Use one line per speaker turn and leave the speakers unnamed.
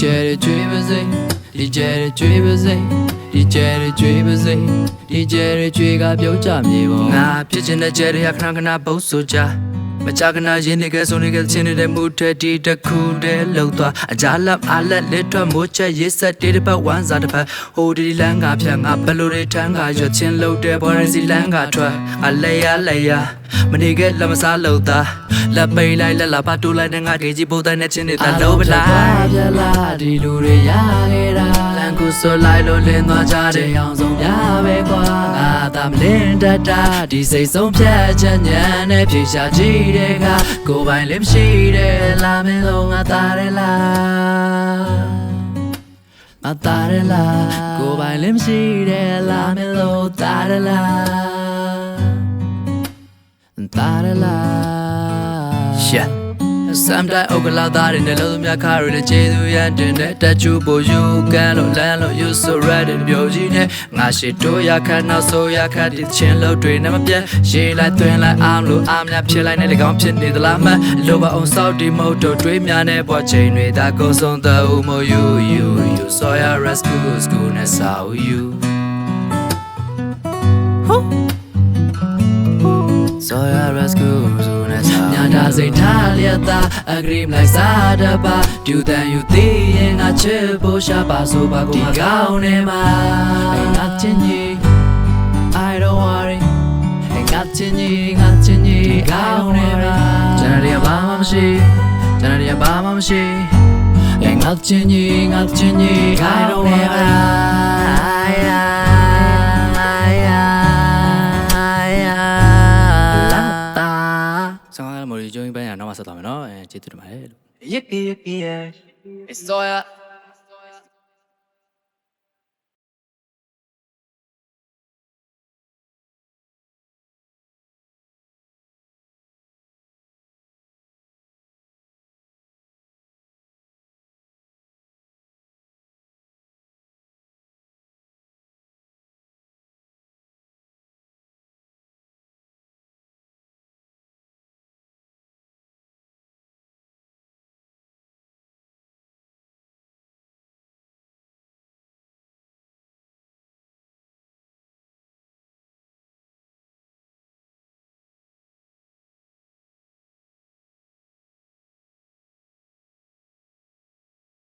ကျဲတွေကျွေးပါစေဒီကျဲတွေကျွေးပါစေဒီကျဲတွေကျွေးပါစေဒီကျဲတွေကျွေးကပြုတ်ကြမြေပေါ်ငါဖြစ်ချင်တဲ့ကျဲတွေခဏခဏပုတ်ဆိုကြ မကြကနာရင်းနေကဆိုနေကချင်းနေတဲ့မူထက်ဒီတစ်ခုတည်းလောက်သွားအကြလက်အားလက်လက်ထွက်မိုးချက်ရေးဆက်တေးတစ်ပတ်ဝမ်းစာတစ်ပတ်ဟိုဒီလန်းကဖြတ်ငါဘလိုတွေထန်းကရွတ်ချင်းလောက်တဲ့ဘော်ရစီလန်းကထွက်အလဲရလဲရမနေကလက်မစားလို့သားလက်ပိတ်လိုက်လက်လာပါတူလိုက်တဲ့ငါကေကြီးပိုးတိုင်းနဲ့ချင်းနေတာလုံးပလားပြလာဒီလူတွေရခဲ့တာလန် ကူဆိုလိုက်လို့လင်းသွားကြတဲ့အောင်ဆုံးပြပဲကွာငါသာမလင်းတတ်တာဒီစိတ်ဆုံးဖြတ်ချက်ညံနဲ့ဖြေရှာကြည့်တဲ့ကကိုယ်ပိုင်လည်းမရှိတဲ့လာမင်းလုံးငါသားရလားငါသားရလားကိုယ်ပိုင်လည်းမရှိတဲ့လာမင်းလုံးသားရလားသားရလား Yeah စမ်တိုင်းအုတ်ကလာသားတွေနဲ့လုံးမြခါရတဲ့ခြေသူရန်တင်တဲ့တက်ချူပိုယူကန်လို့လမ်းလို့ you so ready ပြောကြီးနဲ့ငါရှိတို့ရခတ်နောက်ဆိုရခတ်ဒီချင်းလို့တွေနဲ့မပြတ်ရေးလိုက်သွင်းလိုက်အားလို့အားများဖြစ်လိုက်နဲ့လေကောင်းဖြစ်နေသလားမလိုပါအောင်စောက်ဒီမုတ်တို့တွေးများနဲ့ပေါ်ချိန်တွေဒါကုန်ဆုံးတဲ့ဥမို့ you you you saw your rescue school နဲ့ saw you as ညာတာစိတ်ထားလျက်သား agree လိုက်စားတပါဒူတန်ယူသေးရင်ငါချစ်ဖို့ရှာပါဆိုပါကိုမကောင်းနေမှာအိမ်ငါချင်းကြီး I don't worry အိမ်ငါချင်းကြီးငါချင်းကြီးကောင်းနေမှာကျွန်တော်ရဘာမှမရှိကျွန်တော်ရဘာမှမရှိအိမ်ငါချင်းကြီးငါချ ဆက်သွားမယ်နော်အဲကျေးဇူးတင်ပါတယ်လို့
Yippee yippee yeah.
It's Zoya